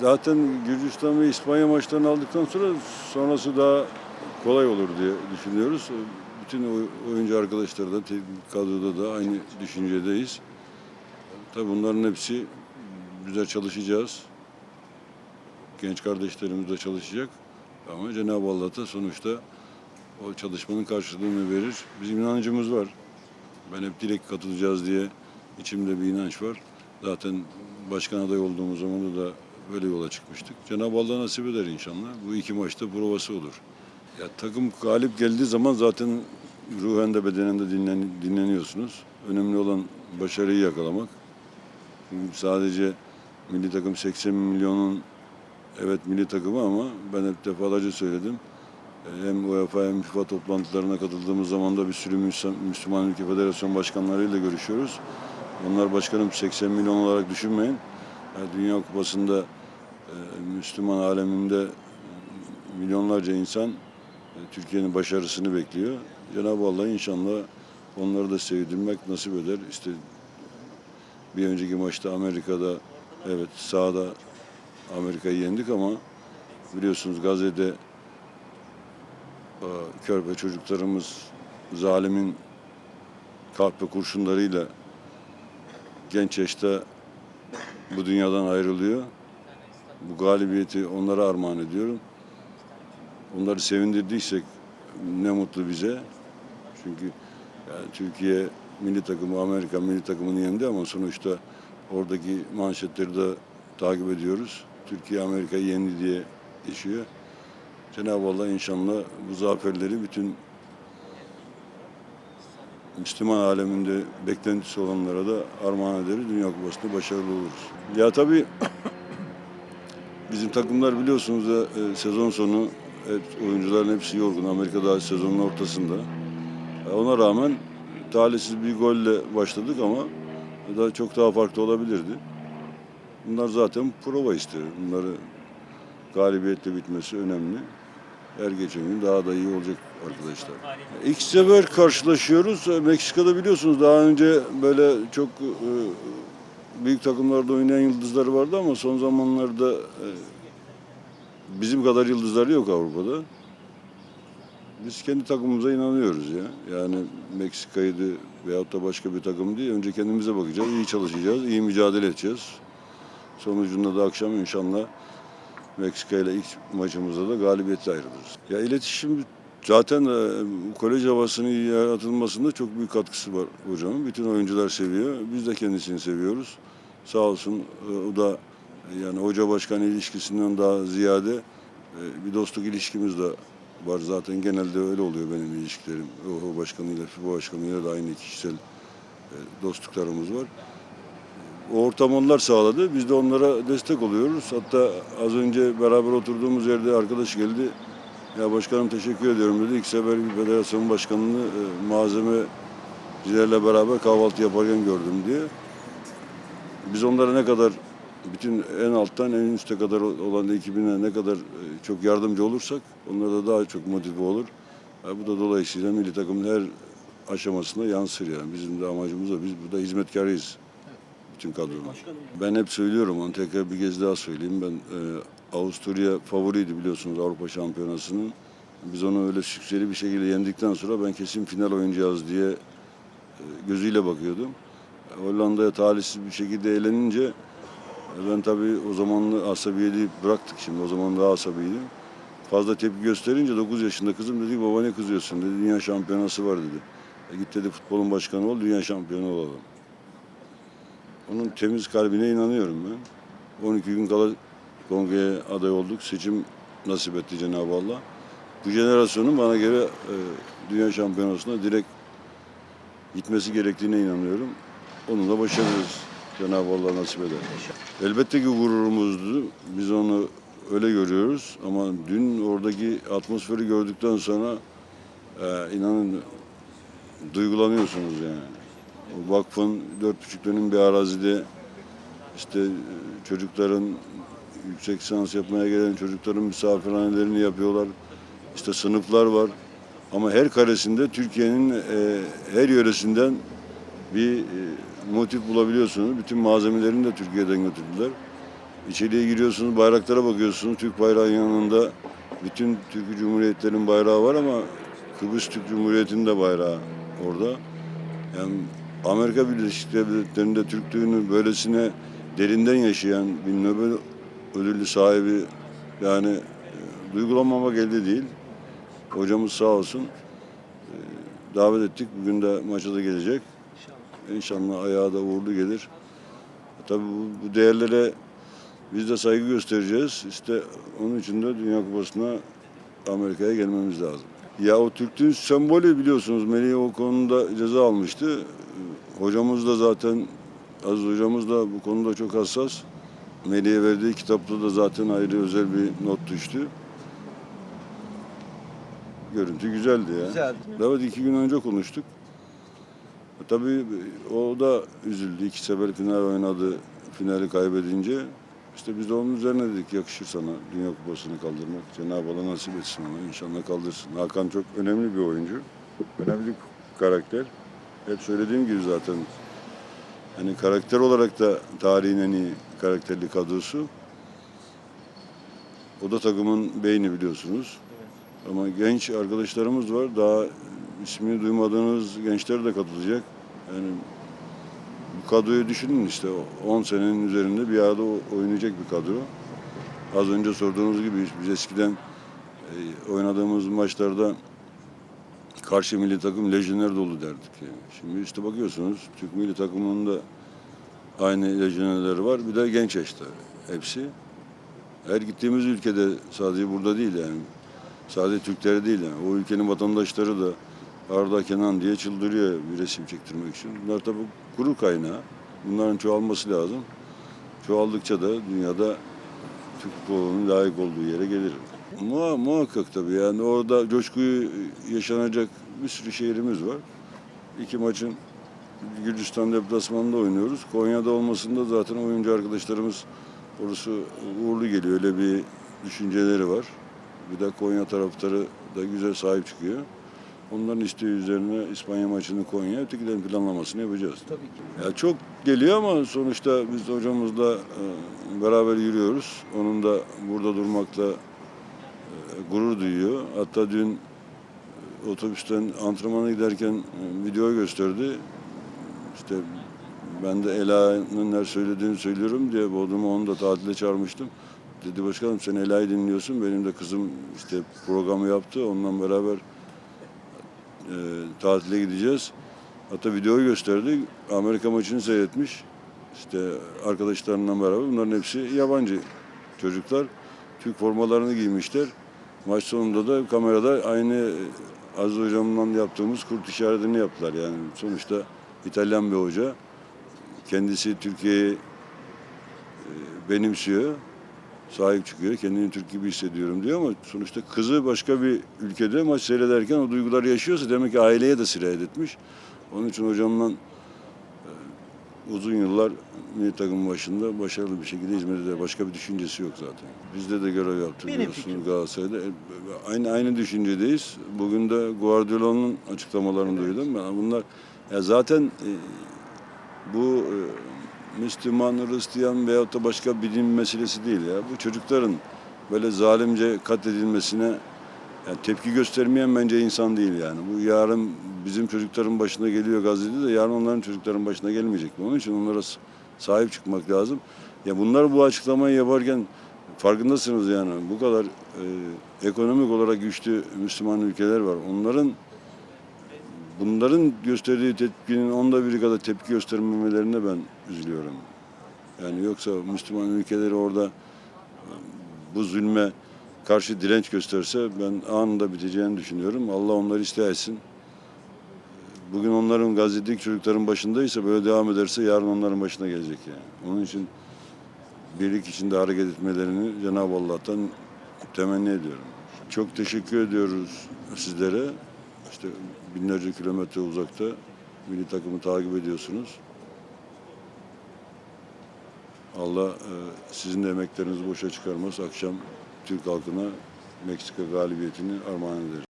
zaten Gürcistan ve İspanya maçlarını aldıktan sonra sonrası daha kolay olur diye düşünüyoruz. Bütün oy- oyuncu arkadaşlar da kadroda da aynı düşüncedeyiz. Tabii bunların hepsi güzel çalışacağız. Genç kardeşlerimiz de çalışacak. Ama Cenab-ı Allah da sonuçta o çalışmanın karşılığını verir. Bizim inancımız var. Ben hep direkt katılacağız diye içimde bir inanç var. Zaten başkan aday olduğumuz zaman da böyle yola çıkmıştık. Cenab-ı Allah nasip eder inşallah. Bu iki maçta provası olur. Ya takım galip geldiği zaman zaten ruhen de bedenen de dinlen, dinleniyorsunuz. Önemli olan başarıyı yakalamak. Çünkü sadece milli takım 80 milyonun evet milli takımı ama ben hep defalarca söyledim. E, Hem UEFA hem FIFA toplantılarına katıldığımız zaman da bir sürü Müslüman, ülke federasyon başkanlarıyla görüşüyoruz. Onlar başkanım 80 milyon olarak düşünmeyin. Yani Dünya Kupası'nda e, Müslüman aleminde milyonlarca insan e, Türkiye'nin başarısını bekliyor. Cenab-ı Allah inşallah onları da sevdirmek nasip eder. İşte bir önceki maçta Amerika'da evet sahada Amerika'yı yendik ama biliyorsunuz Gazze'de e, körpe çocuklarımız zalimin kahpe kurşunlarıyla genç yaşta bu dünyadan ayrılıyor. Bu galibiyeti onlara armağan ediyorum. Onları sevindirdiysek ne mutlu bize. Çünkü yani Türkiye milli takımı Amerika milli takımını yendi ama sonuçta oradaki manşetleri de takip ediyoruz. Türkiye Amerika'yı yendi diye geçiyor. Cenab-ı Allah inşallah bu zaferleri bütün Müslüman aleminde beklentisi olanlara da armağan ederiz. Dünya Kupası'nda başarılı oluruz. Ya tabii bizim takımlar biliyorsunuz da e, sezon sonu hep, oyuncuların hepsi yorgun. Amerika daha sezonun ortasında. E, Ona rağmen talihsiz bir golle başladık ama daha çok daha farklı olabilirdi. Bunlar zaten prova istiyor. Bunları galibiyetle bitmesi önemli. Her geçen gün daha da iyi olacak arkadaşlar. İlk sefer karşılaşıyoruz. E, Meksika'da biliyorsunuz daha önce böyle çok e, büyük takımlarda oynayan yıldızları vardı ama son zamanlarda e, bizim kadar yıldızları yok Avrupa'da. Biz kendi takımımıza inanıyoruz ya. Yani Meksika'ydı veyahut da başka bir takım değil. Önce kendimize bakacağız, iyi çalışacağız, iyi mücadele edeceğiz. Sonucunda da akşam inşallah Meksika ile ilk maçımızda da galibiyetle ayrılırız. Ya iletişim zaten e, kolej havasının yaratılmasında çok büyük katkısı var hocamın. Bütün oyuncular seviyor. Biz de kendisini seviyoruz. Sağ olsun e, o da yani hoca başkan ilişkisinden daha ziyade e, bir dostluk ilişkimiz de var zaten genelde öyle oluyor benim ilişkilerim. O başkanıyla, FIBA başkanıyla da aynı kişisel e, dostluklarımız var. O ortam onlar sağladı. Biz de onlara destek oluyoruz. Hatta az önce beraber oturduğumuz yerde arkadaş geldi. Ya başkanım teşekkür ediyorum dedi. İlk sefer federasyon başkanını e, malzemecilerle beraber kahvaltı yaparken gördüm diye. Biz onlara ne kadar bütün en alttan en üste kadar olan ekibine ne kadar e, çok yardımcı olursak onlar da daha çok motive olur. E, bu da dolayısıyla milli takımın her aşamasına yansır yani. Bizim de amacımız o. Biz burada hizmetkarıyız. Bütün kadronun. Ben hep söylüyorum onu tekrar bir kez daha söyleyeyim. Ben e, Avusturya favoriydi biliyorsunuz Avrupa Şampiyonası'nın. Biz onu öyle sükseli bir şekilde yendikten sonra ben kesin final oynayacağız diye e, gözüyle bakıyordum. Hollanda'ya talihsiz bir şekilde eğlenince e, ben tabii o zaman asabiyeti bıraktık şimdi. O zaman daha asabiydim. Fazla tepki gösterince 9 yaşında kızım dedi baba ne kızıyorsun dedi. Dünya şampiyonası var dedi. E git dedi futbolun başkanı ol dünya şampiyonu olalım. Onun temiz kalbine inanıyorum ben. 12 gün kala kongreye aday olduk. Seçim nasip etti Cenab-ı Allah. Bu jenerasyonun bana göre e, dünya şampiyonasına direkt gitmesi gerektiğine inanıyorum. Onu da başarırız. Cenab-ı Allah nasip eder. Elbette ki gururumuzdu. Biz onu öyle görüyoruz. Ama dün oradaki atmosferi gördükten sonra e, inanın duygulanıyorsunuz yani. Vakfın dört buçuk dönüm bir arazide işte çocukların yüksek lisans yapmaya gelen çocukların misafirhanelerini yapıyorlar. İşte sınıflar var. Ama her karesinde Türkiye'nin e, her yöresinden bir e, motif bulabiliyorsunuz. Bütün malzemelerini de Türkiye'den götürdüler. İçeriye giriyorsunuz, bayraklara bakıyorsunuz. Türk bayrağının yanında bütün Türk Cumhuriyetlerinin bayrağı var ama Kıbrıs Türk Cumhuriyeti'nin de bayrağı orada. Yani Amerika Birleşik Devletleri'nde Türklüğünü böylesine derinden yaşayan bir Nobel ödüllü sahibi yani e, duygulanmamak elde değil. Hocamız sağ olsun. E, davet ettik. Bugün de maça da gelecek. İnşallah ayağı da uğurlu gelir. Tabii bu, bu değerlere biz de saygı göstereceğiz. İşte onun için de Dünya Kupası'na Amerika'ya gelmemiz lazım. Ya o Türklüğün sembolü biliyorsunuz. Melih o konuda ceza almıştı. Hocamız da zaten, Aziz hocamız da bu konuda çok hassas. Melih'e verdiği kitapta da zaten ayrı özel bir not düştü. Görüntü güzeldi ya. Güzel. Evet iki gün önce konuştuk. Tabii o da üzüldü. İki sefer final oynadı. Finali kaybedince. İşte biz de onun üzerine dedik yakışır sana Dünya Kupası'nı kaldırmak. Cenab-ı Allah nasip etsin ona. İnşallah kaldırsın. Hakan çok önemli bir oyuncu. Önemli bir karakter. Hep söylediğim gibi zaten. Hani karakter olarak da tarihin en iyi karakterli kadrosu. O da takımın beyni biliyorsunuz. Ama genç arkadaşlarımız var. Daha ismini duymadığınız gençler de katılacak. Yani kadroyu düşünün işte 10 senenin üzerinde bir arada oynayacak bir kadro. Az önce sorduğunuz gibi biz eskiden e, oynadığımız maçlarda karşı milli takım lejyoner dolu derdik. Yani. Şimdi işte bakıyorsunuz Türk milli takımında aynı lejyonerleri var. Bir de genç yaşta hepsi. Her gittiğimiz ülkede sadece burada değil yani Sadece Türkleri değil yani. O ülkenin vatandaşları da Arda Kenan diye çıldırıyor bir resim çektirmek için. Bunlar tabii gurur kaynağı. Bunların çoğalması lazım. Çoğaldıkça da dünyada Türk futbolunun layık olduğu yere gelir. Muha, muhakkak tabii yani orada coşkuyu yaşanacak bir sürü şehrimiz var. İki maçın Gürcistan deplasmanında oynuyoruz. Konya'da olmasında zaten oyuncu arkadaşlarımız orası uğurlu geliyor. Öyle bir düşünceleri var. Bir de Konya taraftarı da güzel sahip çıkıyor. Onların isteği üzerine İspanya maçını Konya, ötekilerin planlamasını yapacağız. Tabii ki. Ya çok geliyor ama sonuçta biz hocamızla e, beraber yürüyoruz. Onun da burada durmakla e, gurur duyuyor. Hatta dün e, otobüsten antrenmana giderken video gösterdi. İşte ben de Ela'nın neler söylediğini söylüyorum diye Bodrum'a onu da tatile çağırmıştım. Dedi başkanım sen Ela'yı dinliyorsun. Benim de kızım işte programı yaptı. Onunla beraber e, tatile gideceğiz. Hatta videoyu gösterdi. Amerika maçını seyretmiş. İşte arkadaşlarından beraber. Bunların hepsi yabancı çocuklar. Türk formalarını giymişler. Maç sonunda da kamerada aynı Aziz hocamla yaptığımız kurt işaretini yaptılar. Yani sonuçta İtalyan bir hoca. Kendisi Türkiye'yi e, benimsiyor. Sahip çıkıyor. Kendini Türk gibi hissediyorum diyor ama sonuçta kızı başka bir ülkede maç seyrederken o duyguları yaşıyorsa demek ki aileye de sirayet etmiş. Onun için hocamla e, uzun yıllar milli takım başında başarılı bir şekilde hizmet Başka bir düşüncesi yok zaten. Bizde de görev yaptı biliyorsunuz. Galatasaray'da. E, Aynı aynı düşüncedeyiz. Bugün de Guardiola'nın açıklamalarını duydum. Ben bunlar ya zaten e, bu e, Müslüman, Hristiyan veyahut da başka bir din meselesi değil ya. Bu çocukların böyle zalimce katledilmesine yani tepki göstermeyen bence insan değil yani. Bu yarın bizim çocukların başına geliyor Gazze'de de yarın onların çocukların başına gelmeyecek mi? Onun için onlara sahip çıkmak lazım. Ya bunlar bu açıklamayı yaparken farkındasınız yani bu kadar e, ekonomik olarak güçlü Müslüman ülkeler var. Onların bunların gösterdiği tepkinin onda biri kadar tepki göstermemelerine ben üzülüyorum. Yani yoksa Müslüman ülkeleri orada e, bu zulme karşı direnç gösterse ben anında biteceğini düşünüyorum. Allah onları ıslah etsin. Bugün onların Gazze'deki çocukların başındaysa böyle devam ederse yarın onların başına gelecek yani. Onun için birlik içinde hareket etmelerini Cenab-ı Allah'tan temenni ediyorum. Çok teşekkür ediyoruz sizlere. İşte binlerce kilometre uzakta milli takımı takip ediyorsunuz. Allah e, sizin de emeklerinizi boşa çıkarmaz. Akşam Türk halkına Meksika galibiyetini armağan eder.